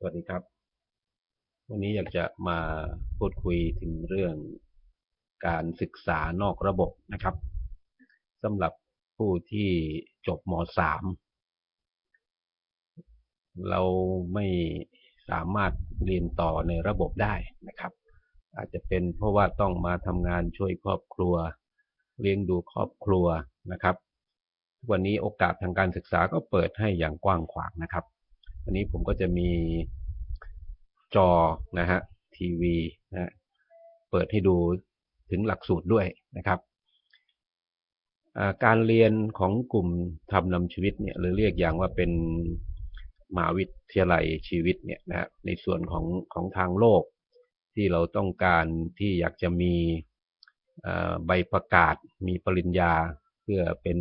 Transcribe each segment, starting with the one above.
สวัสดีครับ วันนี้อยากจะมาพูดคุยถึงเรื่องการศึกษานอกระบบนะครับสำหรับผู้ที่จบม .3 เราไม่สามารถเรียนต่อในระบบได้นะครับ อาจจะเป็นเพราะว่าต้องมาทำงานช่วยครอบครัว เลี้ยงดูครอบครัวนะครับ วันนี้โอกาสทางการศึกษาก็เปิดให้อย่างกว้างขวางนะครับ วันนี้ผมก็จะมีจอนะฮะทีวีนะเปิดให้ดูถึงหลักสูตรด้วยนะครับการเรียนของกลุ่มทำนำชีวิตเนี่ยหรือเรียกอย่างว่าเป็นมหาวิทยาลัยชีวิตเนี่ยนะในส่วนของของทางโลก ที่เราต้องการที่อยากจะมีใบประกาศมีปริญญา เพื่อเป็น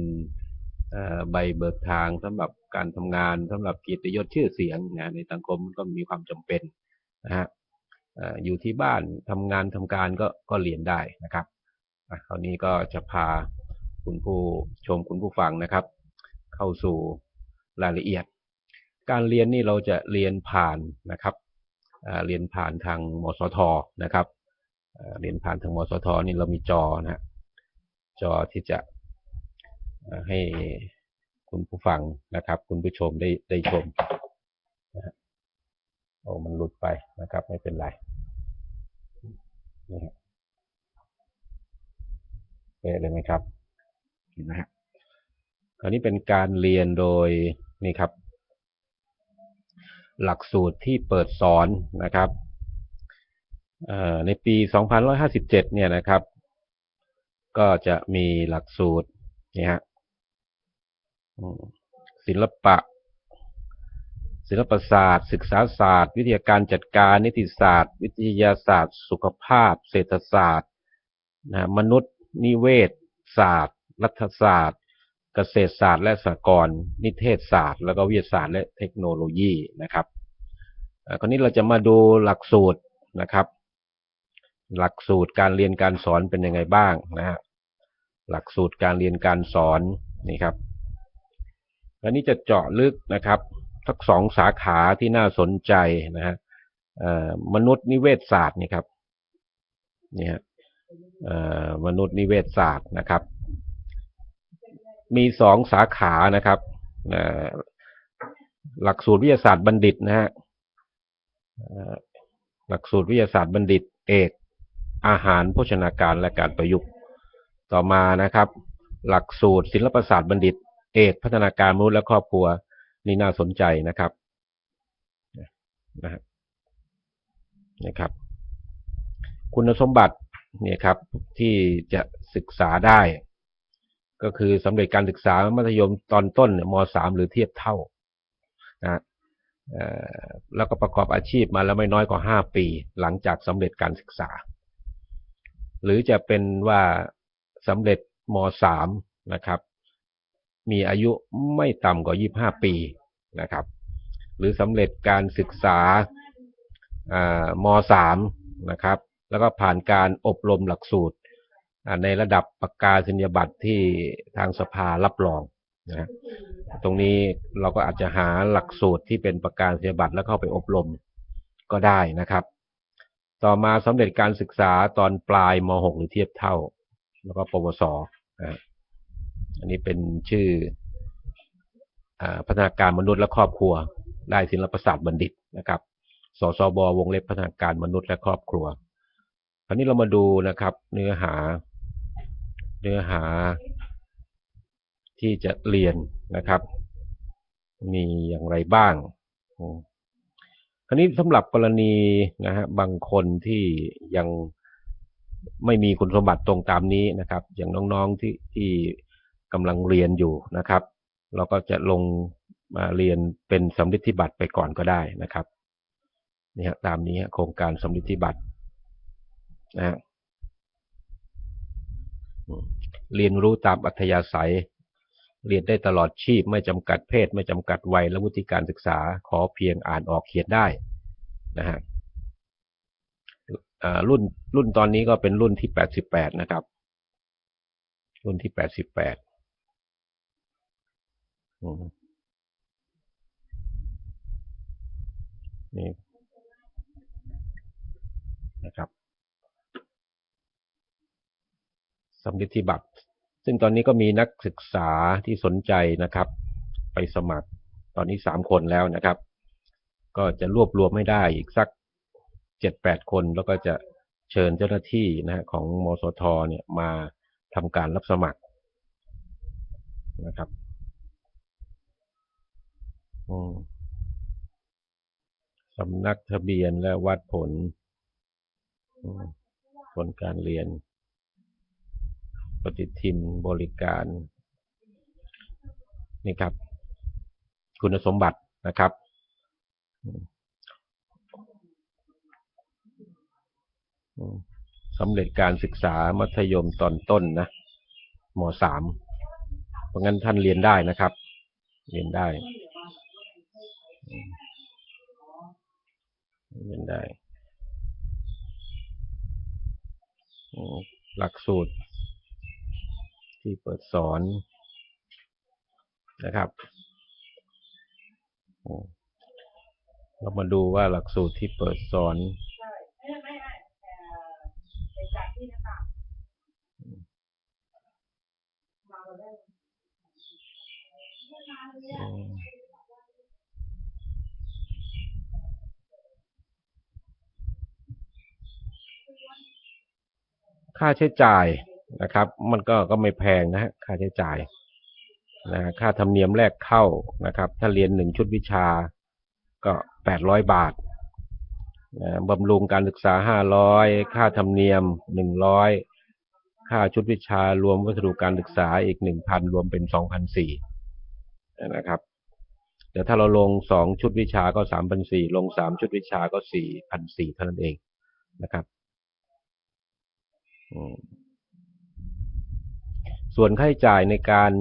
ใบเบิกทางสำหรับ การทำงานสำหรับกียรติยศชื่อเสียงนะในสังคมก็มีความจำเป็นนะฮะอยู่ที่บ้านทำงานทำการก็ก็เรียนได้นะครับคราวนี้ก็จะพาคุณผู้ชมคุณผู้ฟังนะครับ เข้าสู่รายละเอียด การเรียนนี่เราจะเรียนผ่านนะครับเรียนผ่านทางมสทนะครับเรียนผ่านทางมสทนี่เรามีจอนะจอที่จะให้ คุณผู้ฟังนะครับ คุณผู้ชมได้ได้ชมนะโอ้มันหลุดไปนะครับ ไม่เป็นไรนี่ฮะเป๊ะเลยไหมครับเห็นไหมฮะคราวนี้เป็นการเรียนโดยนี่ครับ หลักสูตรที่เปิดสอนนะครับในปี 2557 เนี่ยนะครับ ก็จะมีหลักสูตรนี่ฮะ ศิลปะ ศิลปศาสตร์ ศึกษาศาสตร์ วิทยาการจัดการนิติศาสตร์ วิทยาศาสตร์ สุขภาพ เศรษฐศาสตร์นะมนุษย์ นิเวศศาสตร์ รัฐศาสตร์ เกษตรศาสตร์ และสหกรณ์นิเทศศาสตร์ แล้วก็วิทยาศาสตร์และเทคโนโลยีนะครับคราวนี้เราจะมาดูหลักสูตรนะครับ หลักสูตรการเรียนการสอนเป็นยังไงบ้างนะฮะหลักสูตรการเรียนการสอนนี่ครับ อันนี้จะเจาะลึกนะครับทั้งสองสาขาที่น่าสนใจนะฮะมนุษย์นิเวศศาสตร์นี่ครับนี่ฮะมนุษย์นิเวศศาสตร์นะครับ มีสองสาขานะครับหลักสูตรวิทยาศาสตร์บัณฑิตนะฮะหลักสูตรวิทยาศาสตร์บัณฑิต เอก อาหารโภชนาการและการประยุกต์ต่อมานะครับ หลักสูตรศิลปศาสตร์บัณฑิต เอกพัฒนาการมนุษย์และครอบครัวนี่น่าสนใจนะครับนะครับ คุณสมบัติเนี่ยครับที่จะศึกษาได้ ก็คือสำเร็จการศึกษามัธยมตอนต้นม .3 หรือเทียบเท่านะแล้วก็ประกอบอาชีพมาแล้วไม่น้อยกว่า 5 ปี หลังจากสำเร็จการศึกษา หรือจะเป็นว่าสำเร็จม .3 นะครับ มีอายุไม่ต่ำกว่า 25 ปีนะครับ หรือสำเร็จการศึกษาม3นะครับ แล้วก็ผ่านการอบรมหลักสูตรในระดับประกาศนียบัตรที่ทางสภารับรองนะตรงนี้เราก็อาจจะหาหลักสูตรที่เป็นประกาศนียบัตรแล้วเข้าไปอบรมก็ได้นะครับ ต่อมาสำเร็จการศึกษาตอนปลายม .6 หรือเทียบเท่า แล้วก็ปวสนะ อันนี้เป็นชื่ออพัฒนาการมนุษย์และครอบครัว ได้ศิลปศาสตร์บัณฑิตนะครับ สสบวงเล็บพัฒนาการมนุษย์และครอบครัว คราวนี้เรามาดูนะครับ เนื้อหา เนื้อหาที่จะเรียนนะครับ มีอย่างไรบ้างคราวนี้สำหรับกรณีนะฮะบางคนที่ยังไม่มีคุณสมบัติตรงตามนี้นะครับ อย่างน้องๆที่ที่ กำลังเรียนอยู่นะครับ เราก็จะลงมาเรียนเป็นสำลิดทิบัตรไปก่อนก็ได้นะครับนี่ฮะตามนี้โครงการสำลิดทิบัตรนะเรียนรู้ตามอัธยาศัย เรียนได้ตลอดชีพ ไม่จำกัดเพศ ไม่จำกัดวัยและวุฒิการศึกษา ขอเพียงอ่านออกเขียนได้นะฮะรุ่นรุ่นตอนนี้ก็เป็นรุ่นที่แปดสิบแปดนะครับ รุ่นที่แปดสิบแปด นี่นะครับสำลิดที่บัตร ซึ่งตอนนี้ก็มีนักศึกษาที่สนใจนะครับ ไปสมัครตอนนี้สามคนแล้วนะครับ ก็จะรวบรวมให้ได้อีกสักเจ็ดแปดคนแล้วก็จะเชิญเจ้าหน้าที่นะฮะของมสทเนี่ยมาทำการรับสมัครนะครับ สำนักทะเบียนและวัดผล ผลการเรียน ปฏิทินบริการ นี่ครับ คุณสมบัตินะครับ สำเร็จการศึกษามัธยมตอนต้นนะมสามเพราะงั้นท่านเรียนได้นะครับ เรียนได้อืมเรียน ได้ หลักสูตร ที่เปิดสอนนะครับเรามาดูว่าหลักสูตรที่เปิดสอนใช่ไม่ไม่ไม่เอ่อไปจากที่หน้าต่างมาเราได้ อืม ค่าใช้จ่ายนะครับ มันก็ก็ไม่แพงนะฮะค่าใช้จ่ายนะค่าธรรมเนียมแรกเข้านะครับ ถ้าเรียนหนึ่งชุดวิชาก็แปดร้อยบาทนะบำรุงการศึกษาห้าร้อยค่าธรรมเนียมหนึ่งร้อยค่าชุดวิชารวมวัสดุการศึกษาอีกหนึ่งพันรวมเป็นสองพันสี่นะครับเดี๋ยวถ้าเราลงสองชุดวิชาก็สามพันสี่ลงสามชุดวิชาก็สี่พันสี่เท่านั้นเองนะครับ ส่วนค่าใช้จ่ายในการ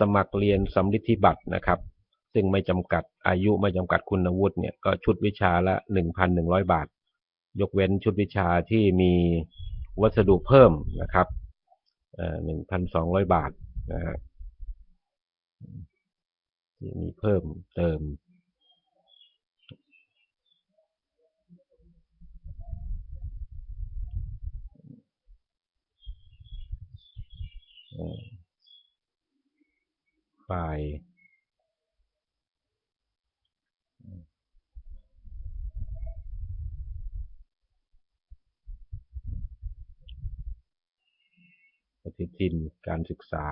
สมัครเรียนสำลิดที่บัตรนะครับ ซึ่งไม่จำกัดอายุไม่จำกัดคุณวุฒิเนี่ยก็ชุดวิชาละหนึ่งพันหนึ่งร้อยบาท ยกเว้นชุดวิชาที่มีวัสดุเพิ่มนะครับหนึ่งพันสองร้อยบาทนะฮะที่มีเพิ่มเติม ฝ่ายปฏิทินการศึกษา